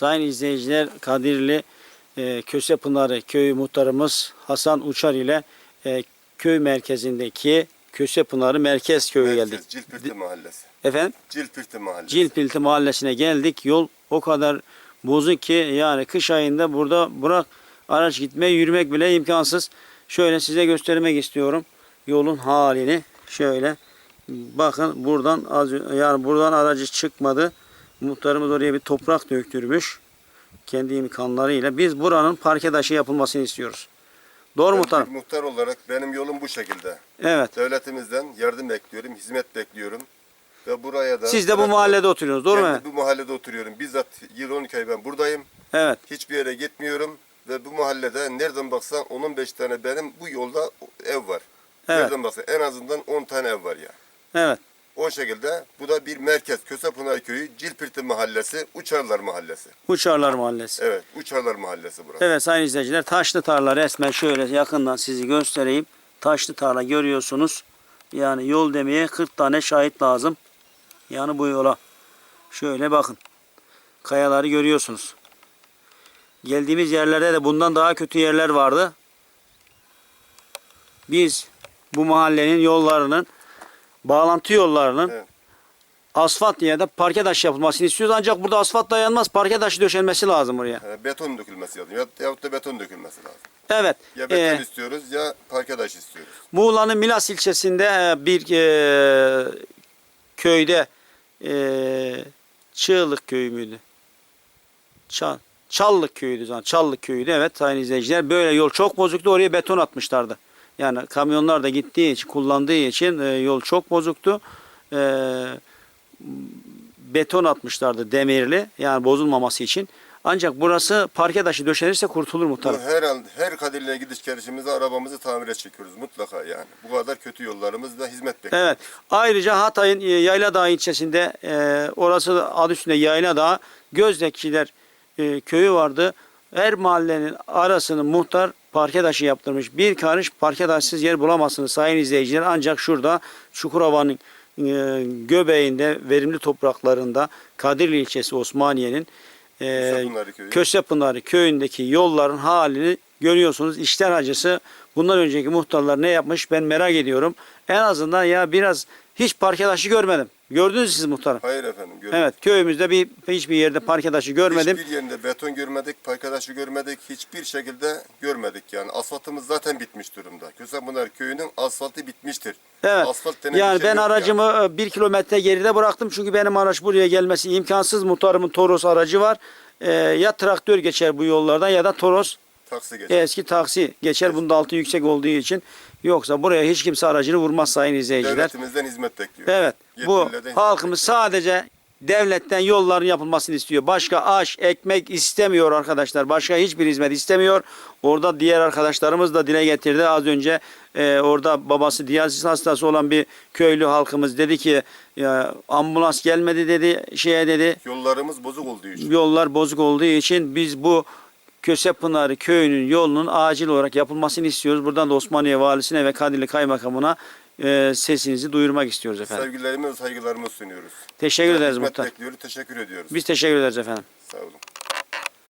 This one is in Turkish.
Sayın izleyiciler Kadirli e, Kösepınarı köyü muhtarımız Hasan Uçar ile e, köy merkezindeki Kösepınarı Merkez Köyü geldik. Merkez, Cilpirti Mahallesi. Efendim Cilpirti Mahallesi. Cilpilti mahallesine geldik. Yol o kadar bozuk ki yani kış ayında burada bırak araç gitmeye yürümek bile imkansız. Şöyle size göstermek istiyorum yolun halini. Şöyle bakın buradan az yani buradan aracı çıkmadı. Muhtarımız oraya bir toprak döktürmüş. Kendi imkanlarıyla. Biz buranın parke taşı yapılmasını istiyoruz. Doğru Ben muhtarım? bir muhtar olarak benim yolum bu şekilde. Evet. Devletimizden yardım bekliyorum, hizmet bekliyorum. Ve buraya da... Siz de bu mahallede oturuyorsunuz. Doğru mu? Bu mahallede oturuyorum. Bizzat yıl 12 ay ben buradayım. Evet. Hiçbir yere gitmiyorum. Ve bu mahallede nereden baksan 10-15 tane benim bu yolda ev var. Evet. Nereden baksan en azından 10 tane ev var ya. Evet. O şekilde bu da bir merkez. Kösepınar Köyü, Cilpirti Mahallesi, Uçarlar Mahallesi. Uçarlar Mahallesi. Evet, Uçarlar Mahallesi burası. Evet sayın izleyiciler taşlı tarla resmen şöyle yakından sizi göstereyim. Taşlı tarla görüyorsunuz. Yani yol demeye 40 tane şahit lazım. Yani bu yola. Şöyle bakın. Kayaları görüyorsunuz. Geldiğimiz yerlerde de bundan daha kötü yerler vardı. Biz bu mahallenin yollarının bağlantı yollarının Evet. asfalt ya da parke taşı yapılmasını istiyoruz. Ancak burada asfalt dayanmaz. Parke taşı döşenmesi lazım oraya. Yani beton dökülmesi lazım. Ya, yahut da beton dökülmesi lazım. Evet. Ya beton Ee, istiyoruz ya parke taş istiyoruz. Muğla'nın Milas ilçesinde e, bir e, köyde e, Çığlık köyü müydü? Çal, Çallık köyüydü zaten. Çallık köyüydü evet sayın izleyiciler. Böyle yol çok bozuktu. Oraya beton atmışlardı. Yani kamyonlar da gittiği için, kullandığı için e, yol çok bozuktu. E, beton atmışlardı demirli. Yani bozulmaması için. Ancak burası parke taşı döşenirse kurtulur muhtarım. her an her Kadirli'ye gidiş gelişimizde arabamızı tamire çekiyoruz mutlaka yani. Bu kadar kötü yollarımızda hizmet bekliyoruz. Evet. Ayrıca Hatay'ın e, Yayladağ ilçesinde e, orası adı üstünde Yayladağ Gözdekçiler e, köyü vardı. Her mahallenin arasını muhtar parke taşı yaptırmış. Bir karış parke taşsız yer bulamazsınız sayın izleyiciler. Ancak şurada Çukurova'nın e, göbeğinde verimli topraklarında Kadirli ilçesi Osmaniye'nin e, Kösepınarı köyü. Kösepınarı köyündeki yolların halini görüyorsunuz. İşler acısı bundan önceki muhtarlar ne yapmış ben merak ediyorum. En azından ya biraz hiç parke taşı görmedim. Gördünüz mü siz muhtarım? Hayır efendim. görmedik. Evet köyümüzde bir hiçbir yerde parke taşı görmedim. Hiçbir yerinde beton görmedik, parke taşı görmedik, hiçbir şekilde görmedik yani. Asfaltımız zaten bitmiş durumda. Kösepınar köyünün asfaltı bitmiştir. Evet. Asfalt denen bir Yani şey ben yok aracımı e, bir kilometre geride bıraktım. Çünkü benim araç buraya gelmesi imkansız. Muhtarımın Toros aracı var. Ee, ya traktör geçer bu yollardan ya da Toros Taksi geçer. eski taksi geçer. Bunda altı yüksek olduğu için. Yoksa buraya hiç kimse aracını vurmaz sayın izleyiciler. Devletimizden hizmet bekliyor. Evet. Bu Yetkililerden halkımız sadece devletten yolların yapılmasını istiyor. Başka aş, ekmek istemiyor arkadaşlar. Başka hiçbir hizmet istemiyor. Orada diğer arkadaşlarımız da dile getirdi. Az önce e, orada babası diyaliz hastası olan bir köylü halkımız dedi ki ya, ambulans gelmedi dedi şeye dedi. Yollarımız bozuk olduğu için. Yollar bozuk olduğu için biz bu Kösepınarı köyünün yolunun acil olarak yapılmasını istiyoruz. Buradan da Osmaniye valisine ve Kadirli kaymakamına e, sesinizi duyurmak istiyoruz efendim. Sevgilerimi ve saygılarımı sunuyoruz. Teşekkür ederiz muhtar. bekliyoruz. Teşekkür ediyoruz. Biz teşekkür ederiz efendim. Sağ olun.